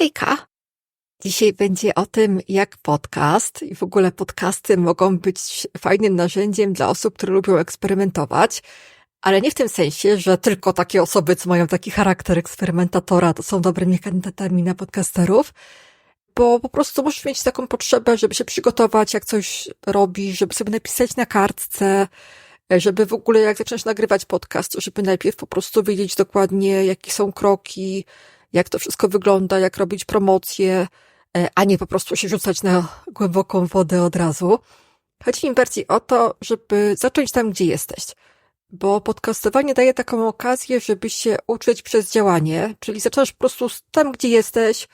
Hejka! Dzisiaj będzie o tym, jak podcast i w ogóle podcasty mogą być fajnym narzędziem dla osób, które lubią eksperymentować, ale nie w tym sensie, że tylko takie osoby, co mają taki charakter eksperymentatora, to są dobrymi kandydatami na podcasterów, bo po prostu możesz mieć taką potrzebę, żeby się przygotować, jak coś robisz, żeby sobie napisać na kartce, żeby w ogóle jak zaczniesz nagrywać podcast, żeby najpierw po prostu wiedzieć dokładnie, jakie są kroki, jak to wszystko wygląda, jak robić promocję, e, a nie po prostu się rzucać na głęboką wodę od razu. Chodzi mi bardziej o to, żeby zacząć tam, gdzie jesteś. Bo podcastowanie daje taką okazję, żeby się uczyć przez działanie, czyli zaczynasz po prostu tam, gdzie jesteś,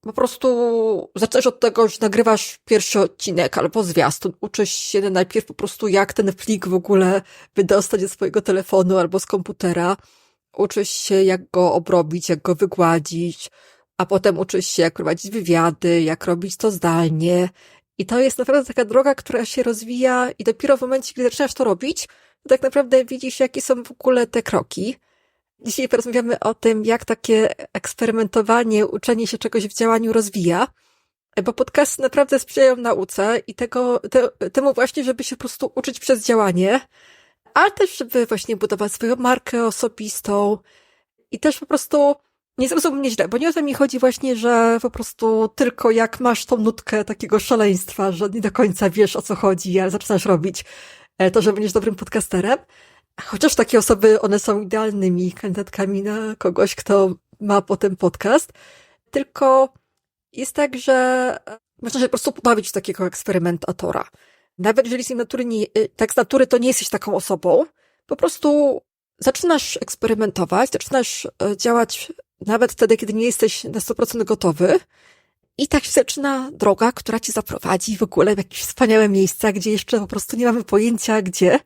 po prostu zaczynasz od tego, że nagrywasz pierwszy odcinek albo zwiastun. Uczysz się najpierw po prostu, jak ten plik w ogóle wydostać ze swojego telefonu albo z komputera uczysz się, jak go obrobić, jak go wygładzić, a potem uczysz się, jak prowadzić wywiady, jak robić to zdalnie. I to jest naprawdę taka droga, która się rozwija i dopiero w momencie, kiedy zaczynasz to robić, to tak naprawdę widzisz, jakie są w ogóle te kroki. Dzisiaj porozmawiamy o tym, jak takie eksperymentowanie, uczenie się czegoś w działaniu rozwija, bo podcasty naprawdę sprzyjają nauce i tego, te, temu właśnie, żeby się po prostu uczyć przez działanie, ale też, żeby właśnie budować swoją markę osobistą i też po prostu nie zrozum mnie źle, bo nie o to mi chodzi właśnie, że po prostu tylko jak masz tą nutkę takiego szaleństwa, że nie do końca wiesz o co chodzi, ale zaczynasz robić, e, to że będziesz dobrym podcasterem. Chociaż takie osoby, one są idealnymi kandydatkami na kogoś, kto ma potem podcast. Tylko jest tak, że można się po prostu pobawić takiego eksperymentatora. Nawet jeżeli z natury nie, y, tak z natury to nie jesteś taką osobą, po prostu zaczynasz eksperymentować, zaczynasz e, działać nawet wtedy, kiedy nie jesteś na 100% gotowy. I tak się zaczyna droga, która ci zaprowadzi w ogóle w jakieś wspaniałe miejsca, gdzie jeszcze po prostu nie mamy pojęcia gdzie,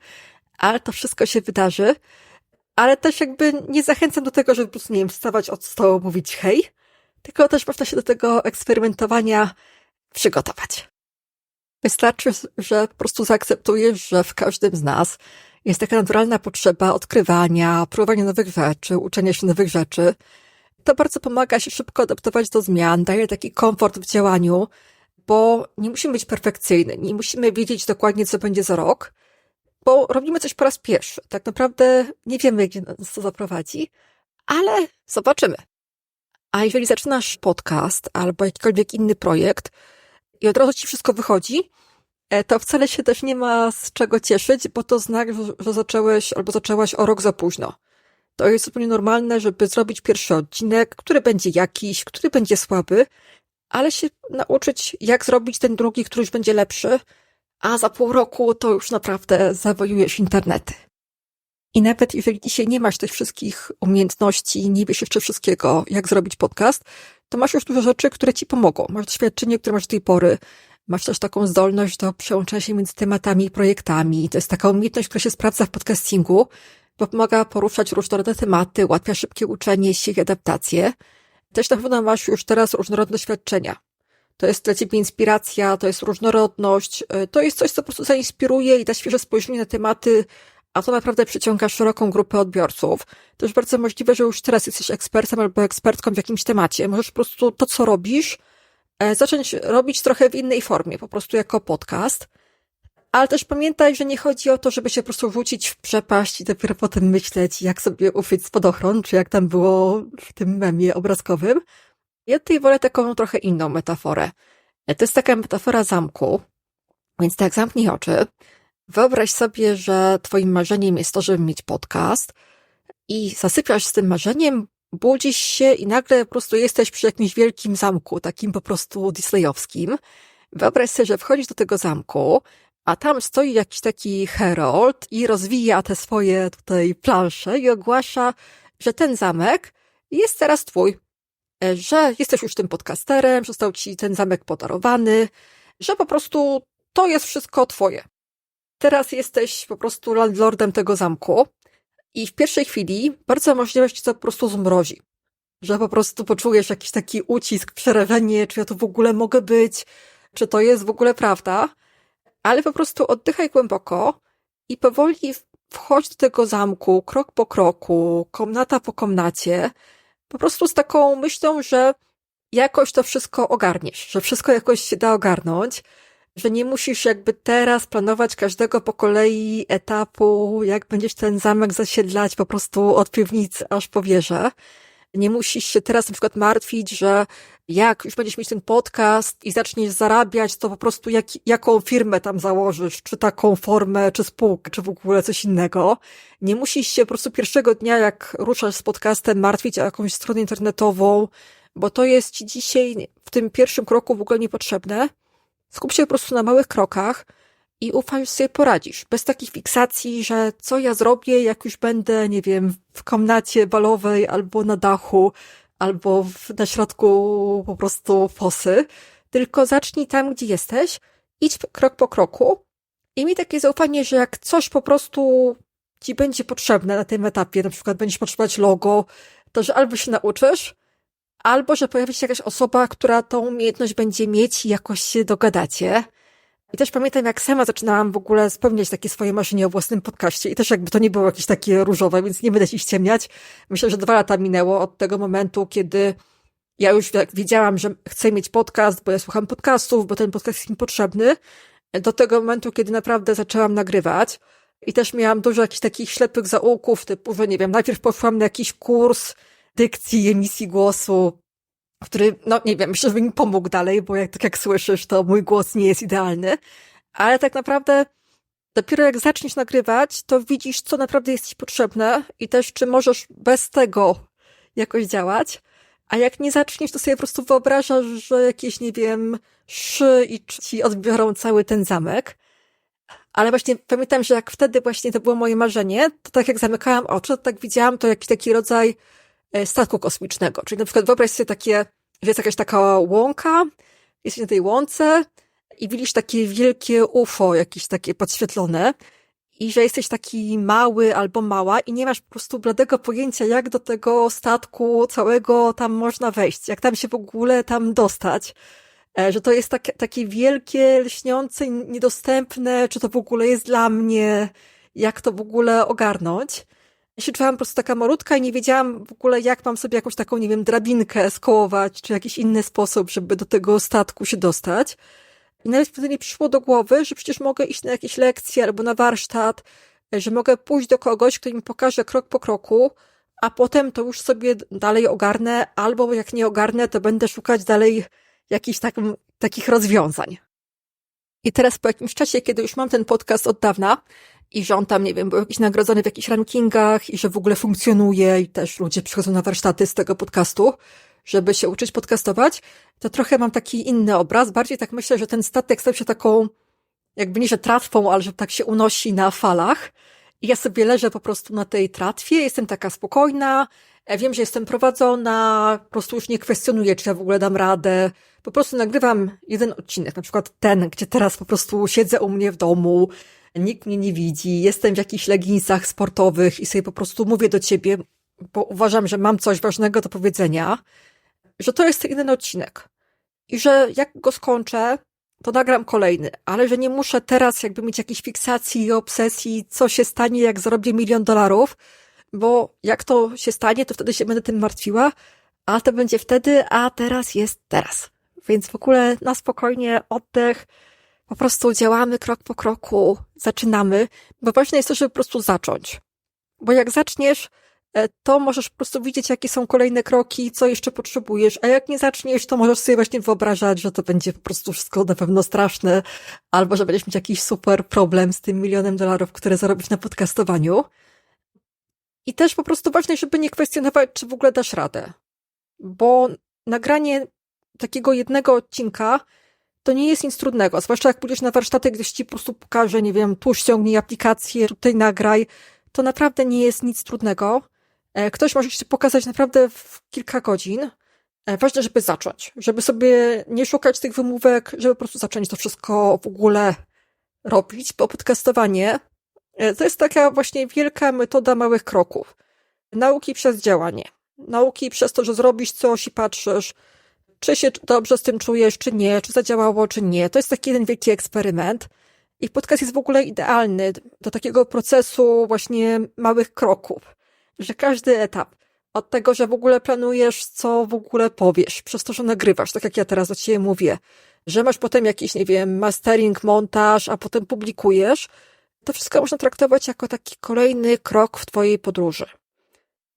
ale to wszystko się wydarzy. Ale też jakby nie zachęcam do tego, żeby po prostu, nie wiem, wstawać od stołu, mówić hej, tylko też można się do tego eksperymentowania przygotować. Wystarczy, że po prostu zaakceptujesz, że w każdym z nas jest taka naturalna potrzeba odkrywania, próbowania nowych rzeczy, uczenia się nowych rzeczy. To bardzo pomaga się szybko adaptować do zmian, daje taki komfort w działaniu, bo nie musimy być perfekcyjni, nie musimy wiedzieć dokładnie, co będzie za rok, bo robimy coś po raz pierwszy. Tak naprawdę nie wiemy, gdzie nas to zaprowadzi, ale zobaczymy. A jeżeli zaczynasz podcast albo jakikolwiek inny projekt, i od razu ci wszystko wychodzi, e, to wcale się też nie ma z czego cieszyć, bo to znak, że zacząłeś albo zaczęłaś o rok za późno. To jest zupełnie normalne, żeby zrobić pierwszy odcinek, który będzie jakiś, który będzie słaby, ale się nauczyć, jak zrobić ten drugi, który już będzie lepszy, a za pół roku to już naprawdę zawojujesz internety. I nawet jeżeli dzisiaj nie masz tych wszystkich umiejętności, nie wiesz jeszcze wszystkiego, jak zrobić podcast, to masz już dużo rzeczy, które ci pomogą. Masz doświadczenie, które masz do tej pory. Masz też taką zdolność do przełączania się między tematami i projektami. To jest taka umiejętność, która się sprawdza w podcastingu, bo pomaga poruszać różnorodne tematy, ułatwia szybkie uczenie się i adaptację. Też na pewno masz już teraz różnorodne doświadczenia. To jest dla ciebie inspiracja, to jest różnorodność, to jest coś, co po prostu zainspiruje i da świeże spojrzenie na tematy, a to naprawdę przyciąga szeroką grupę odbiorców. To jest bardzo możliwe, że już teraz jesteś ekspertem albo ekspertką w jakimś temacie. Możesz po prostu to, co robisz, e, zacząć robić trochę w innej formie, po prostu jako podcast. Ale też pamiętaj, że nie chodzi o to, żeby się po prostu wrzucić w przepaść i dopiero potem myśleć, jak sobie uchwycić spadochron, czy jak tam było w tym memie obrazkowym. Ja tutaj wolę taką trochę inną metaforę. E, to jest taka metafora zamku, więc tak zamknij oczy, Wyobraź sobie, że twoim marzeniem jest to, żeby mieć podcast i zasypiasz z tym marzeniem, budzisz się i nagle po prostu jesteś przy jakimś wielkim zamku, takim po prostu disneyowskim. Wyobraź sobie, że wchodzisz do tego zamku, a tam stoi jakiś taki herold i rozwija te swoje tutaj plansze i ogłasza, że ten zamek jest teraz twój, że jesteś już tym podcasterem, został ci ten zamek podarowany, że po prostu to jest wszystko twoje teraz jesteś po prostu landlordem tego zamku i w pierwszej chwili bardzo możliwe, że to po prostu zmrozi. Że po prostu poczujesz jakiś taki ucisk, przerażenie, czy ja tu w ogóle mogę być, czy to jest w ogóle prawda. Ale po prostu oddychaj głęboko i powoli wchodź do tego zamku, krok po kroku, komnata po komnacie, po prostu z taką myślą, że jakoś to wszystko ogarniesz, że wszystko jakoś się da ogarnąć, że nie musisz jakby teraz planować każdego po kolei etapu, jak będziesz ten zamek zasiedlać po prostu od piwnicy aż po wieżę. Nie musisz się teraz na przykład martwić, że jak już będziesz mieć ten podcast i zaczniesz zarabiać, to po prostu jak, jaką firmę tam założysz, czy taką formę, czy spółkę, czy w ogóle coś innego. Nie musisz się po prostu pierwszego dnia, jak ruszasz z podcastem, martwić o jakąś stronę internetową, bo to jest ci dzisiaj w tym pierwszym kroku w ogóle niepotrzebne. Skup się po prostu na małych krokach i ufaj, że sobie poradzisz. Bez takich fiksacji, że co ja zrobię, jak już będę, nie wiem, w komnacie balowej albo na dachu, albo w, na środku po prostu fosy. Tylko zacznij tam, gdzie jesteś, idź krok po kroku i miej takie zaufanie, że jak coś po prostu ci będzie potrzebne na tym etapie, na przykład będziesz potrzebować logo, to że albo się nauczysz, albo że pojawi się jakaś osoba, która tą umiejętność będzie mieć i jakoś się dogadacie. I też pamiętam, jak sama zaczynałam w ogóle spełniać takie swoje marzenie o własnym podcaście i też jakby to nie było jakieś takie różowe, więc nie będę się ściemniać. Myślę, że dwa lata minęło od tego momentu, kiedy ja już wiedziałam, że chcę mieć podcast, bo ja słucham podcastów, bo ten podcast jest mi potrzebny, do tego momentu, kiedy naprawdę zaczęłam nagrywać. I też miałam dużo jakichś takich ślepych zaułków, typu, że nie wiem, najpierw poszłam na jakiś kurs dykcji, emisji głosu, który, no nie wiem, myślę, że mi pomógł dalej, bo jak, tak jak słyszysz, to mój głos nie jest idealny, ale tak naprawdę dopiero jak zaczniesz nagrywać, to widzisz, co naprawdę jest ci potrzebne i też, czy możesz bez tego jakoś działać, a jak nie zaczniesz, to sobie po prostu wyobrażasz, że jakieś, nie wiem, szy i ci odbiorą cały ten zamek. Ale właśnie pamiętam, że jak wtedy właśnie to było moje marzenie, to tak jak zamykałam oczy, to tak widziałam to jakiś taki rodzaj statku kosmicznego. Czyli na przykład wyobraź sobie takie, jest jakaś taka łąka, jesteś na tej łące i widzisz takie wielkie UFO, jakieś takie podświetlone i że jesteś taki mały albo mała i nie masz po prostu bladego pojęcia, jak do tego statku całego tam można wejść, jak tam się w ogóle tam dostać. E, że to jest tak, takie wielkie, lśniące, niedostępne, czy to w ogóle jest dla mnie, jak to w ogóle ogarnąć. Ja się czułam po prostu taka malutka i nie wiedziałam w ogóle, jak mam sobie jakąś taką, nie wiem, drabinkę skołować, czy jakiś inny sposób, żeby do tego statku się dostać. I nawet wtedy mi przyszło do głowy, że przecież mogę iść na jakieś lekcje albo na warsztat, że mogę pójść do kogoś, kto mi pokaże krok po kroku, a potem to już sobie dalej ogarnę, albo jak nie ogarnę, to będę szukać dalej jakichś tak, takich rozwiązań. I teraz po jakimś czasie, kiedy już mam ten podcast od dawna, i że on tam, nie wiem, był jakiś nagrodzony w jakichś rankingach i że w ogóle funkcjonuje i też ludzie przychodzą na warsztaty z tego podcastu, żeby się uczyć podcastować, to trochę mam taki inny obraz. Bardziej tak myślę, że ten statek stał się taką, jakby nie, że tratwą, ale że tak się unosi na falach. I ja sobie leżę po prostu na tej tratwie, jestem taka spokojna, e, wiem, że jestem prowadzona, po prostu już nie kwestionuję, czy ja w ogóle dam radę. Po prostu nagrywam jeden odcinek, na przykład ten, gdzie teraz po prostu siedzę u mnie w domu, nikt mnie nie widzi, jestem w jakichś leginsach sportowych i sobie po prostu mówię do ciebie, bo uważam, że mam coś ważnego do powiedzenia, że to jest jeden odcinek. I że jak go skończę, to nagram kolejny, ale że nie muszę teraz jakby mieć jakiejś fiksacji i obsesji, co się stanie, jak zarobię milion dolarów, bo jak to się stanie, to wtedy się będę tym martwiła, a to będzie wtedy, a teraz jest teraz. Więc w ogóle na spokojnie oddech, po prostu działamy krok po kroku, zaczynamy, bo ważne jest to, żeby po prostu zacząć. Bo jak zaczniesz, e, to możesz po prostu widzieć, jakie są kolejne kroki, co jeszcze potrzebujesz, a jak nie zaczniesz, to możesz sobie właśnie wyobrażać, że to będzie po prostu wszystko na pewno straszne, albo że będziesz mieć jakiś super problem z tym milionem dolarów, które zarobisz na podcastowaniu. I też po prostu ważne, żeby nie kwestionować, czy w ogóle dasz radę. Bo nagranie takiego jednego odcinka to nie jest nic trudnego, zwłaszcza jak pójdziesz na warsztaty, gdzieś ci po prostu pokaże, nie wiem, tu ściągnij aplikację, tutaj nagraj, to naprawdę nie jest nic trudnego. E, ktoś może ci pokazać naprawdę w kilka godzin. E, ważne, żeby zacząć, żeby sobie nie szukać tych wymówek, żeby po prostu zacząć to wszystko w ogóle robić, bo podcastowanie e, to jest taka właśnie wielka metoda małych kroków. Nauki przez działanie. Nauki przez to, że zrobisz coś i patrzysz, czy się dobrze z tym czujesz, czy nie, czy zadziałało, czy nie. To jest taki jeden wielki eksperyment. I podcast jest w ogóle idealny do takiego procesu właśnie małych kroków, że każdy etap Od tego, że w ogóle planujesz, co w ogóle powiesz, przez to, że nagrywasz, tak jak ja teraz do ciebie mówię, że masz potem jakiś, nie wiem, mastering, montaż, a potem publikujesz, to wszystko można traktować jako taki kolejny krok w twojej podróży.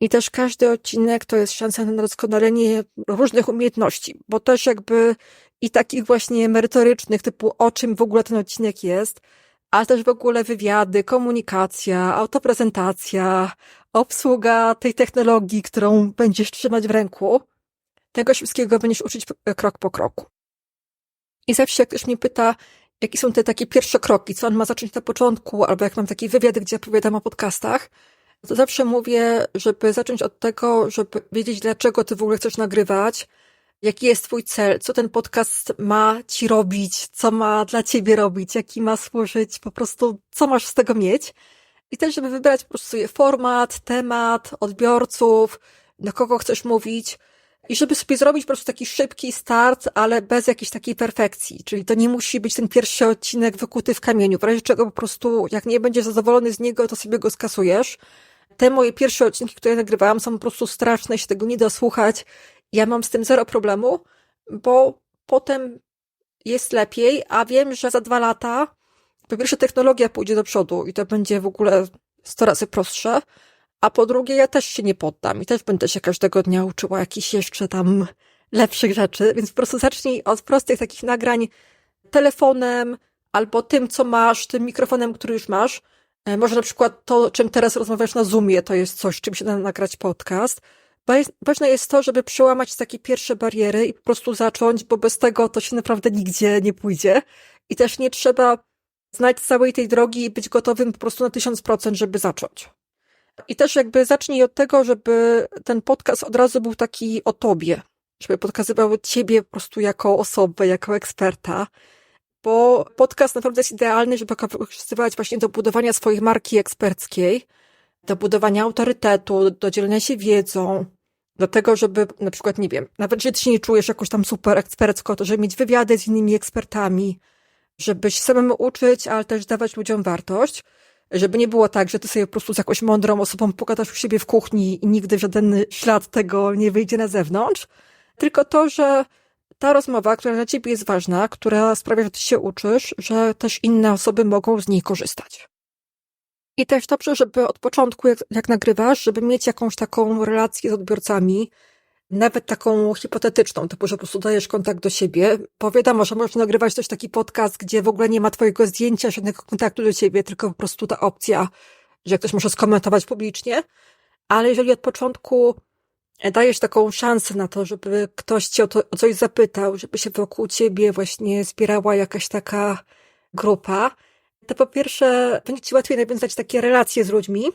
I też każdy odcinek to jest szansa na doskonalenie różnych umiejętności, bo też jakby i takich właśnie merytorycznych, typu o czym w ogóle ten odcinek jest, ale też w ogóle wywiady, komunikacja, autoprezentacja, obsługa tej technologii, którą będziesz trzymać w ręku. Tego wszystkiego będziesz uczyć krok po kroku. I zawsze jak ktoś mnie pyta, jakie są te takie pierwsze kroki, co on ma zacząć na początku, albo jak mam taki wywiad, gdzie opowiadam o podcastach, zawsze mówię, żeby zacząć od tego, żeby wiedzieć, dlaczego ty w ogóle chcesz nagrywać, jaki jest twój cel, co ten podcast ma ci robić, co ma dla ciebie robić, jaki ma służyć, po prostu co masz z tego mieć. I też, żeby wybrać po prostu format, temat, odbiorców, do kogo chcesz mówić, i żeby sobie zrobić po prostu taki szybki start, ale bez jakiejś takiej perfekcji. Czyli to nie musi być ten pierwszy odcinek wykuty w kamieniu. W razie czego po prostu, jak nie będziesz zadowolony z niego, to sobie go skasujesz. Te moje pierwsze odcinki, które nagrywałam, są po prostu straszne, się tego nie da słuchać. Ja mam z tym zero problemu, bo potem jest lepiej, a wiem, że za dwa lata po pierwsze technologia pójdzie do przodu i to będzie w ogóle 100 razy prostsze, a po drugie, ja też się nie poddam i też będę się każdego dnia uczyła jakichś jeszcze tam lepszych rzeczy, więc po prostu zacznij od prostych takich nagrań telefonem albo tym, co masz, tym mikrofonem, który już masz. E, może na przykład to, czym teraz rozmawiasz na Zoomie, to jest coś, czym się da nagrać podcast. Ważne jest to, żeby przełamać takie pierwsze bariery i po prostu zacząć, bo bez tego to się naprawdę nigdzie nie pójdzie. I też nie trzeba znać całej tej drogi i być gotowym po prostu na tysiąc procent, żeby zacząć. I też jakby zacznij od tego, żeby ten podcast od razu był taki o tobie, żeby pokazywał ciebie po prostu jako osobę, jako eksperta, bo podcast naprawdę jest idealny, żeby wykorzystywać właśnie do budowania swojej marki eksperckiej, do budowania autorytetu, do dzielenia się wiedzą, do tego, żeby na przykład, nie wiem, nawet jeżeli ty się nie czujesz jakoś tam super ekspercko, to żeby mieć wywiady z innymi ekspertami, żebyś samemu uczyć, ale też dawać ludziom wartość. Żeby nie było tak, że ty sobie po prostu z jakąś mądrą osobą pogadasz u siebie w kuchni i nigdy żaden ślad tego nie wyjdzie na zewnątrz, tylko to, że ta rozmowa, która dla ciebie jest ważna, która sprawia, że ty się uczysz, że też inne osoby mogą z niej korzystać. I też dobrze, żeby od początku, jak, jak nagrywasz, żeby mieć jakąś taką relację z odbiorcami, nawet taką hipotetyczną, typu, że po prostu dajesz kontakt do siebie, bo wiadomo, że możesz nagrywać też taki podcast, gdzie w ogóle nie ma twojego zdjęcia, żadnego kontaktu do ciebie, tylko po prostu ta opcja, że ktoś może skomentować publicznie, ale jeżeli od początku dajesz taką szansę na to, żeby ktoś cię o, to, o coś zapytał, żeby się wokół ciebie właśnie zbierała jakaś taka grupa, to po pierwsze będzie ci łatwiej nawiązać takie relacje z ludźmi,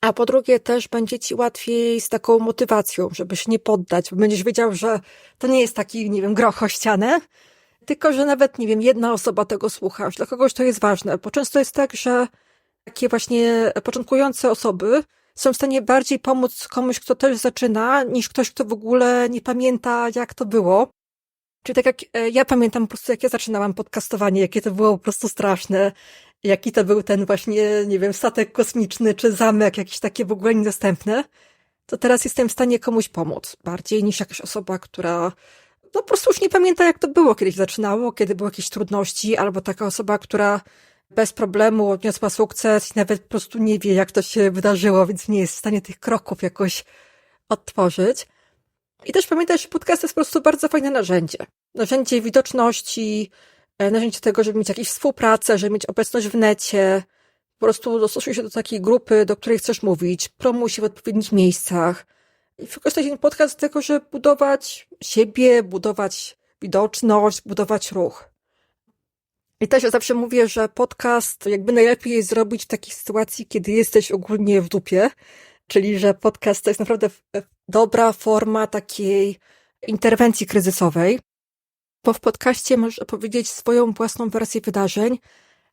a po drugie też będzie ci łatwiej z taką motywacją, żeby się nie poddać, bo będziesz wiedział, że to nie jest taki, nie wiem, groch o ścianę, tylko że nawet, nie wiem, jedna osoba tego słucha, że dla kogoś to jest ważne, bo często jest tak, że takie właśnie początkujące osoby są w stanie bardziej pomóc komuś, kto też zaczyna, niż ktoś, kto w ogóle nie pamięta, jak to było. Czyli tak jak e, ja pamiętam po prostu, jak ja zaczynałam podcastowanie, jakie to było po prostu straszne, jaki to był ten właśnie, nie wiem, statek kosmiczny czy zamek, jakieś takie w ogóle niedostępne, to teraz jestem w stanie komuś pomóc bardziej niż jakaś osoba, która no po prostu już nie pamięta, jak to było, kiedyś zaczynało, kiedy były jakieś trudności, albo taka osoba, która bez problemu odniosła sukces i nawet po prostu nie wie, jak to się wydarzyło, więc nie jest w stanie tych kroków jakoś odtworzyć. I też pamiętaj, że podcast jest po prostu bardzo fajne narzędzie. Narzędzie widoczności, E, narzędzie tego, żeby mieć jakąś współpracę, żeby mieć obecność w necie, po prostu dostosuj się do takiej grupy, do której chcesz mówić, promuj się w odpowiednich miejscach i wykorzystaj ten podcast do tego, żeby budować siebie, budować widoczność, budować ruch. I też ja zawsze mówię, że podcast jakby najlepiej jest zrobić w takiej sytuacji, kiedy jesteś ogólnie w dupie, czyli że podcast to jest naprawdę dobra forma takiej interwencji kryzysowej, bo w podcaście możesz opowiedzieć swoją własną wersję wydarzeń,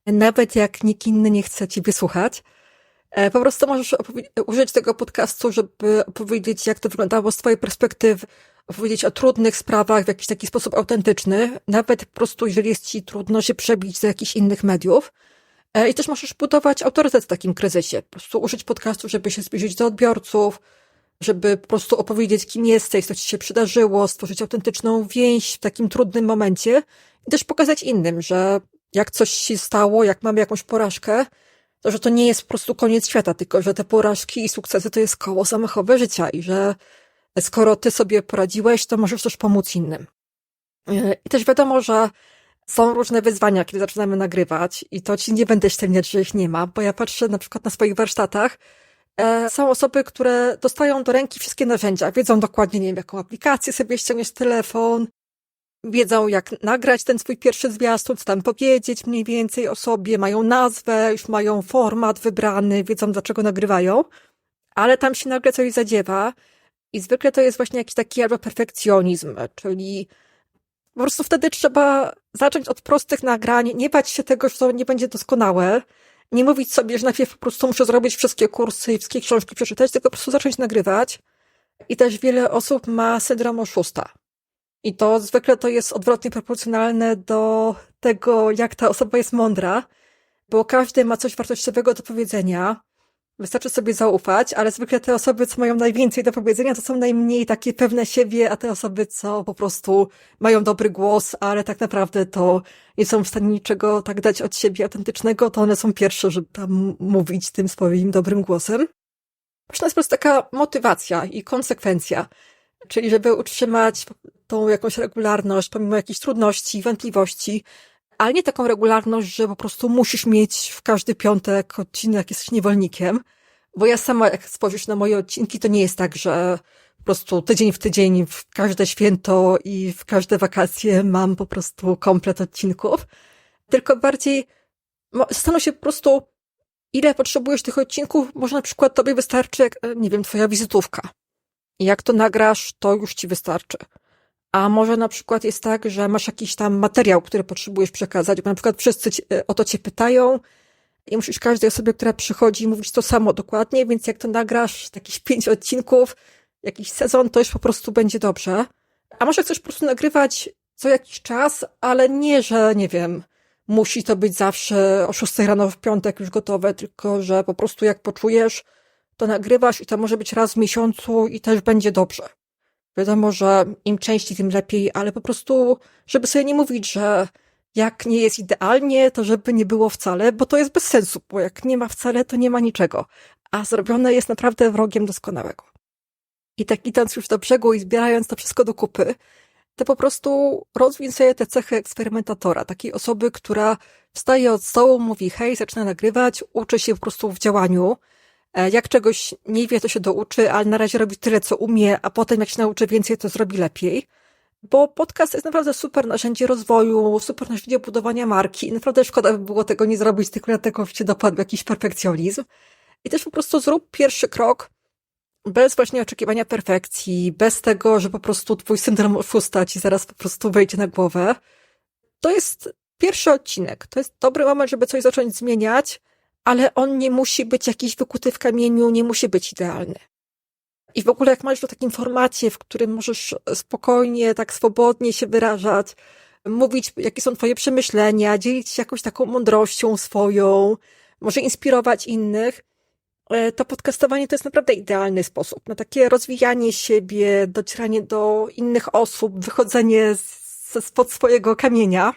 nawet jak nikt inny nie chce ciebie słuchać. E, po prostu możesz użyć tego podcastu, żeby opowiedzieć, jak to wyglądało z twojej perspektywy, opowiedzieć o trudnych sprawach w jakiś taki sposób autentyczny, nawet po prostu, jeżeli jest ci trudno się przebić do jakichś innych mediów. E, I też możesz budować autorytet w takim kryzysie. Po prostu użyć podcastu, żeby się zbliżyć do odbiorców, żeby po prostu opowiedzieć, kim jesteś, co ci się przydarzyło, stworzyć autentyczną więź w takim trudnym momencie i też pokazać innym, że jak coś się stało, jak mamy jakąś porażkę, to że to nie jest po prostu koniec świata, tylko że te porażki i sukcesy to jest koło zamachowe życia i że skoro ty sobie poradziłeś, to możesz też pomóc innym. I też wiadomo, że są różne wyzwania, kiedy zaczynamy nagrywać i to ci nie będę ściemniać, że ich nie ma, bo ja patrzę na przykład na swoich warsztatach, e, są osoby, które dostają do ręki wszystkie narzędzia, wiedzą dokładnie, nie wiem, jaką aplikację sobie ściągnąć telefon, wiedzą jak nagrać ten swój pierwszy zwiastun, co tam powiedzieć mniej więcej o sobie, mają nazwę, już mają format wybrany, wiedzą dlaczego nagrywają, ale tam się nagle coś zadziewa i zwykle to jest właśnie jakiś taki albo perfekcjonizm, czyli po prostu wtedy trzeba zacząć od prostych nagrań, nie bać się tego, że to nie będzie doskonałe, nie mówić sobie, że najpierw po prostu muszę zrobić wszystkie kursy i wszystkie książki przeczytać, tylko po prostu zacząć nagrywać. I też wiele osób ma syndrom oszusta. I to zwykle to jest odwrotnie proporcjonalne do tego, jak ta osoba jest mądra, bo każdy ma coś wartościowego do powiedzenia. Wystarczy sobie zaufać, ale zwykle te osoby, co mają najwięcej do powiedzenia, to są najmniej takie pewne siebie, a te osoby, co po prostu mają dobry głos, ale tak naprawdę to nie są w stanie niczego tak dać od siebie autentycznego, to one są pierwsze, żeby tam mówić tym swoim dobrym głosem. To jest po prostu taka motywacja i konsekwencja. Czyli żeby utrzymać tą jakąś regularność, pomimo jakichś trudności, wątpliwości, ale nie taką regularność, że po prostu musisz mieć w każdy piątek odcinek, jesteś niewolnikiem. Bo ja sama, jak spojrzysz na moje odcinki, to nie jest tak, że po prostu tydzień w tydzień, w każde święto i w każde wakacje mam po prostu komplet odcinków. Tylko bardziej zastanów się po prostu, ile potrzebujesz tych odcinków. Może na przykład tobie wystarczy, jak, nie wiem, twoja wizytówka. Jak to nagrasz, to już ci wystarczy. A może na przykład jest tak, że masz jakiś tam materiał, który potrzebujesz przekazać, bo na przykład wszyscy e, o to cię pytają i musisz każdej osobie, która przychodzi, mówić to samo dokładnie, więc jak to nagrasz, jakieś pięć odcinków, jakiś sezon, to już po prostu będzie dobrze. A może chcesz po prostu nagrywać co jakiś czas, ale nie, że nie wiem, musi to być zawsze o 6 rano w piątek już gotowe, tylko że po prostu jak poczujesz, to nagrywasz i to może być raz w miesiącu i też będzie dobrze. Wiadomo, że im częściej, tym lepiej, ale po prostu, żeby sobie nie mówić, że jak nie jest idealnie, to żeby nie było wcale, bo to jest bez sensu, bo jak nie ma wcale, to nie ma niczego. A zrobione jest naprawdę wrogiem doskonałego. I tak idąc już do brzegu i zbierając to wszystko do kupy, to po prostu rozwiń sobie te cechy eksperymentatora, takiej osoby, która wstaje od stołu, mówi hej, zaczyna nagrywać, uczy się po prostu w działaniu, jak czegoś nie wie, to się douczy, ale na razie robi tyle, co umie, a potem jak się nauczy więcej, to zrobi lepiej. Bo podcast jest naprawdę super narzędzie rozwoju, super narzędzie budowania marki. Naprawdę szkoda by było tego nie zrobić, tylko dlatego się dopadł jakiś perfekcjonizm. I też po prostu zrób pierwszy krok, bez właśnie oczekiwania perfekcji, bez tego, że po prostu twój syndrom oszusta ci zaraz po prostu wejdzie na głowę. To jest pierwszy odcinek. To jest dobry moment, żeby coś zacząć zmieniać, ale on nie musi być jakiś wykuty w kamieniu, nie musi być idealny. I w ogóle jak masz to takie informacje, w którym możesz spokojnie, tak swobodnie się wyrażać, mówić, jakie są twoje przemyślenia, dzielić się jakąś taką mądrością swoją, może inspirować innych, e, to podcastowanie to jest naprawdę idealny sposób na takie rozwijanie siebie, docieranie do innych osób, wychodzenie spod swojego kamienia.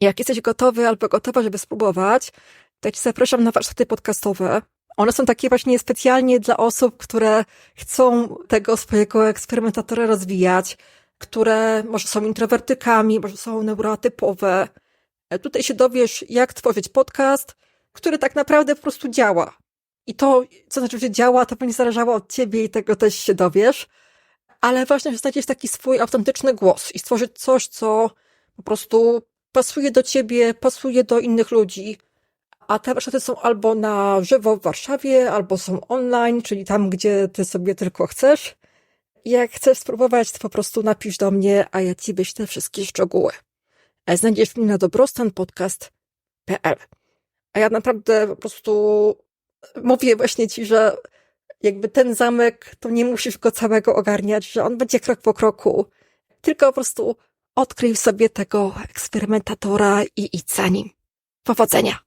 Jak jesteś gotowy albo gotowa, żeby spróbować, to ja Cię zapraszam na warsztaty podcastowe. One są takie właśnie specjalnie dla osób, które chcą tego swojego eksperymentatora rozwijać, które może są introwertykami, może są neurotypowe. E, tutaj się dowiesz, jak tworzyć podcast, który tak naprawdę po prostu działa. I to, co znaczy, że działa, to będzie zależało od ciebie i tego też się dowiesz. Ale ważne, że znajdziesz taki swój autentyczny głos i stworzyć coś, co po prostu pasuje do ciebie, pasuje do innych ludzi, a te warsztaty są albo na żywo w Warszawie, albo są online, czyli tam, gdzie ty sobie tylko chcesz. Jak chcesz spróbować, to po prostu napisz do mnie, a ja ci wyślę wszystkie szczegóły. Znajdziesz mnie na dobrostanpodcast.pl. A ja naprawdę po prostu mówię właśnie ci, że jakby ten zamek, to nie musisz go całego ogarniać, że on będzie krok po kroku. Tylko po prostu odkryj sobie tego eksperymentatora i idź za nim. Powodzenia!